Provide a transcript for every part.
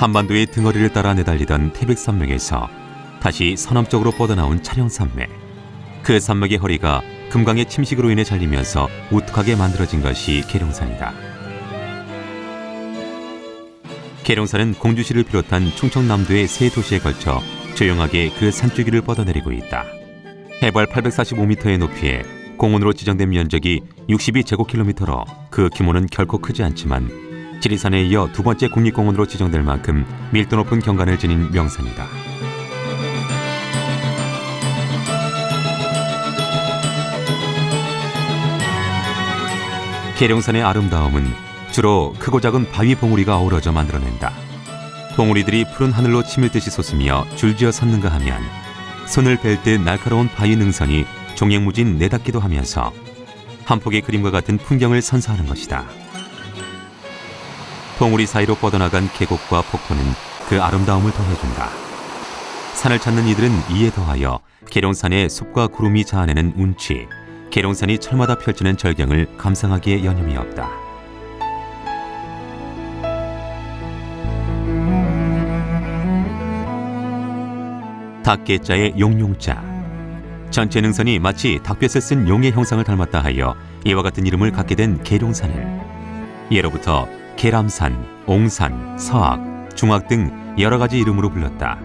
한반도의 등허리를 따라 내달리던 태백산맥에서 다시 서남쪽으로 뻗어나온 차량산맥. 그 산맥의 허리가 금강의 침식으로 인해 잘리면서 우뚝하게 만들어진 것이 계룡산이다. 계룡산은 공주시를 비롯한 충청남도의 세 도시에 걸쳐 조용하게 그 산줄기를 뻗어내리고 있다. 해발 845m의 높이에 공원으로 지정된 면적이 62제곱킬로미터로 그 규모는 결코 크지 않지만 지리산에 이어 두 번째 국립공원으로 지정될 만큼 밀도 높은 경관을 지닌 명산이다. 계룡산의 아름다움은 주로 크고 작은 바위 봉우리가 어우러져 만들어낸다. 봉우리들이 푸른 하늘로 치밀듯이 솟으며 줄지어 섰는가 하면 손을 벨듯 날카로운 바위 능선이 종횡무진 내닫기도 하면서 한 폭의 그림과 같은 풍경을 선사하는 것이다. 봉우리 사이로 뻗어나간 계곡과 폭포는 그 아름다움을 더해준다. 산을 찾는 이들은 이에 더하여 계룡산의 숲과 구름이 자아내는 운치, 계룡산이 철마다 펼치는 절경을 감상하기에 여념이 없다. 닭개자의 용용자 전체 능선이 마치 닭볕을 쓴 용의 형상을 닮았다 하여 이와 같은 이름을 갖게 된 계룡산을 예로부터 계람산, 옹산, 서악, 중악 등 여러 가지 이름으로 불렀다.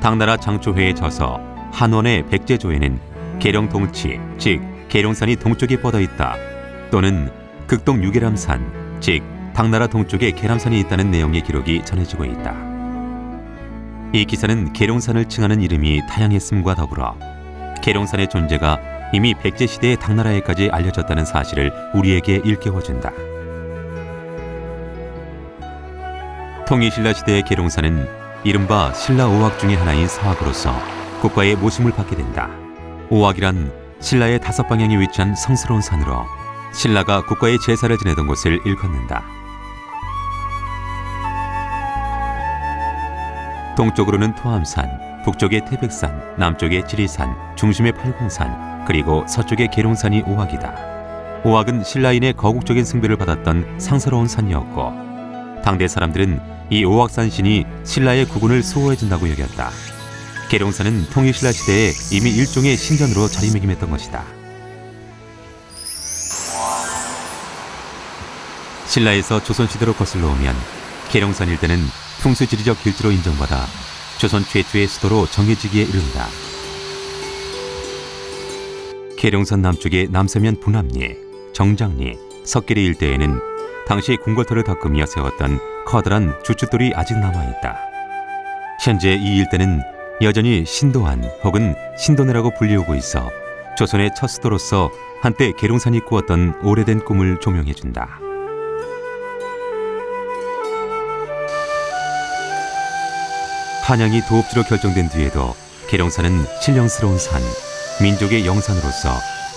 당나라 장초회에 져서 한원의 백제조에는 계룡 동치, 즉 계룡산이 동쪽에 뻗어 있다 또는 극동 유계람산, 즉 당나라 동쪽에 계람산이 있다는 내용의 기록이 전해지고 있다. 이 기사는 계룡산을 칭하는 이름이 다양했음과 더불어 계룡산의 존재가 이미 백제 시대의 당나라에까지 알려졌다는 사실을 우리에게 일깨워준다. 통일신라 시대의 계룡산은 이른바 신라 오악 중의 하나인 서악으로서 국가의 모심을 받게 된다. 오악이란 신라의 다섯 방향에 위치한 성스러운 산으로 신라가 국가의 제사를 지내던 곳을 일컫는다. 동쪽으로는 토암산, 북쪽에 태백산, 남쪽에 지리산, 중심에 팔공산, 그리고 서쪽에 계룡산이 오악이다. 오악은 신라인의 거국적인 승배를 받았던 상스러운 산이었고 당대 사람들은 이 오악산 신이 신라의 국운을 수호해준다고 여겼다. 계룡산은 통일신라 시대에 이미 일종의 신전으로 자리매김했던 것이다. 신라에서 조선시대로 거슬러 오면 계룡산 일대는 풍수지리적 길지로 인정받아 조선 최초의 수도로 정해지기에 이른다. 계룡산 남쪽의 남서면 분암리, 정장리, 석계리 일대에는 당시 궁궐터를 덮으며 세웠던 커다란 주춧돌이 아직 남아있다. 현재 이 일대는 여전히 신도안 혹은 신도내라고 불리우고 있어 조선의 첫 수도로서 한때 계룡산이 꾸었던 오래된 꿈을 조명해준다. 한양이 도읍지로 결정된 뒤에도 계룡산은 신령스러운 산, 민족의 영산으로서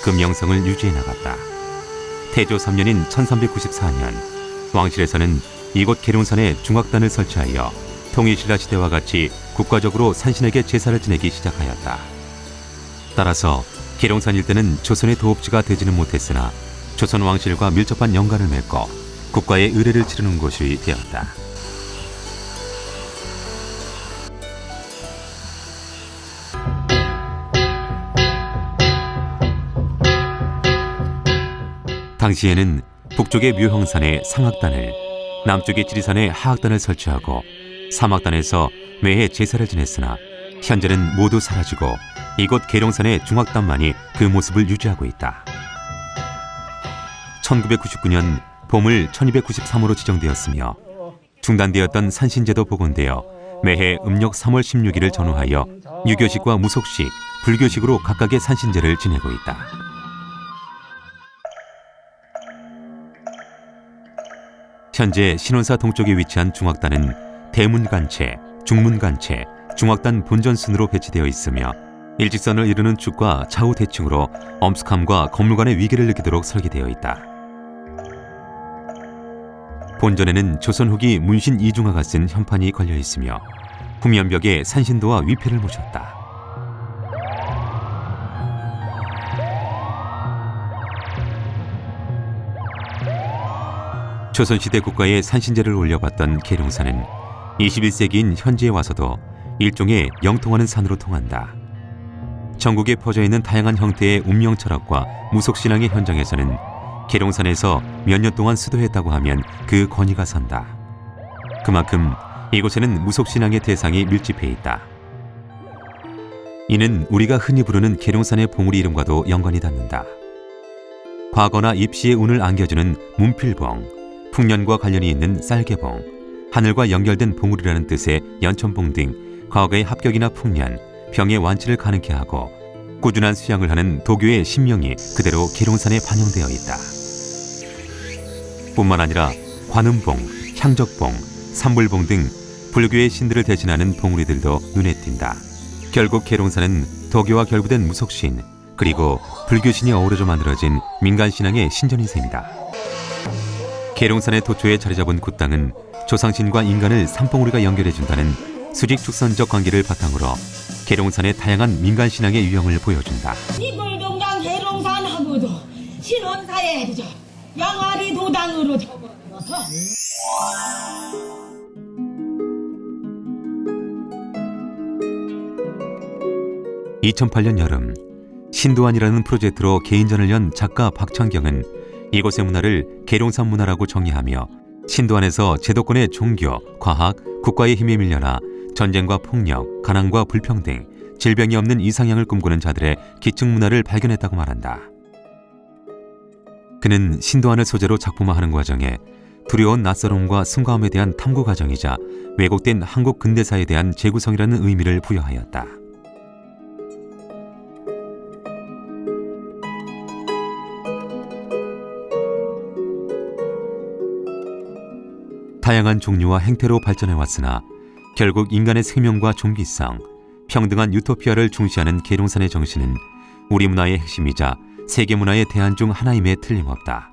그 명성을 유지해 나갔다. 태조 3년인 1394년 왕실에서는 이곳 계룡산에 중악단을 설치하여 통일신라 시대와 같이 국가적으로 산신에게 제사를 지내기 시작하였다. 따라서 계룡산 일대는 조선의 도읍지가 되지는 못했으나 조선 왕실과 밀접한 연관을 맺고 국가의 의례를 치르는 곳이 되었다. 당시에는 북쪽의 묘형산에 상악단을, 남쪽의 지리산에 하악단을 설치하고 삼악단에서 매해 제사를 지냈으나 현재는 모두 사라지고 이곳 계룡산의 중악단만이 그 모습을 유지하고 있다. 1999년 봄을 1293으로 지정되었으며 중단되었던 산신제도 복원되어 매해 음력 3월 16일을 전후하여 유교식과 무속식, 불교식으로 각각의 산신제를 지내고 있다. 현재 신원사 동쪽에 위치한 중악단은 대문간체, 중문간체, 중악단 본전 순으로 배치되어 있으며 일직선을 이루는 축과 좌우 대칭으로 엄숙함과 건물간의 위계를 느끼도록 설계되어 있다. 본전에는 조선 후기 문신 이중화가 쓴 현판이 걸려 있으며 후면벽에 산신도와 위패를 모셨다. 조선시대 국가의 산신제를 올려봤던 계룡산은 21세기인 현재에 와서도 일종의 영통하는 산으로 통한다. 전국에 퍼져 있는 다양한 형태의 운명 철학과 무속 신앙의 현장에서는 계룡산에서 몇 년 동안 수도했다고 하면 그 권위가 선다. 그만큼 이곳에는 무속 신앙의 대상이 밀집해 있다. 이는 우리가 흔히 부르는 계룡산의 봉우리 이름과도 연관이 닿는다. 과거나 입시의 운을 안겨주는 문필봉, 풍년과 관련이 있는 쌀개봉, 하늘과 연결된 봉우리라는 뜻의 연천봉 등 과거의 합격이나 풍년, 병의 완치를 가능케 하고 꾸준한 수양을 하는 도교의 신명이 그대로 계룡산에 반영되어 있다. 뿐만 아니라 관음봉, 향적봉, 삼불봉 등 불교의 신들을 대신하는 봉우리들도 눈에 띈다. 결국 계룡산은 도교와 결부된 무속신 그리고 불교신이 어우러져 만들어진 민간신앙의 신전인 셈이다. 계룡산의 도초에 자리 잡은 굿당은 조상신과 인간을 산봉우리가 연결해준다는 수직축선적 관계를 바탕으로 계룡산의 다양한 민간 신앙의 유형을 보여준다. 이불동강 해롱산하고도 신원사에 저 양아리 도당으로 접어들어서 2008년 여름 신도안이라는 프로젝트로 개인전을 연 작가 박창경은 이곳의 문화를 계룡산 문화라고 정의하며 신도 안에서 제도권의 종교, 과학, 국가의 힘에 밀려나 전쟁과 폭력, 가난과 불평등, 질병이 없는 이상향을 꿈꾸는 자들의 기층 문화를 발견했다고 말한다. 그는 신도안을 소재로 작품화하는 과정에 두려운 낯설음과 숨가움에 대한 탐구 과정이자 왜곡된 한국 근대사에 대한 재구성이라는 의미를 부여하였다. 다양한 종류와 행태로 발전해 왔으나 결국 인간의 생명과 종기성, 평등한 유토피아를 중시하는 계룡산의 정신은 우리 문화의 핵심이자 세계 문화의 대안 중 하나임에 틀림없다.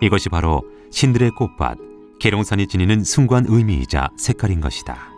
이것이 바로 신들의 꽃밭, 계룡산이 지니는 숭고한 의미이자 색깔인 것이다.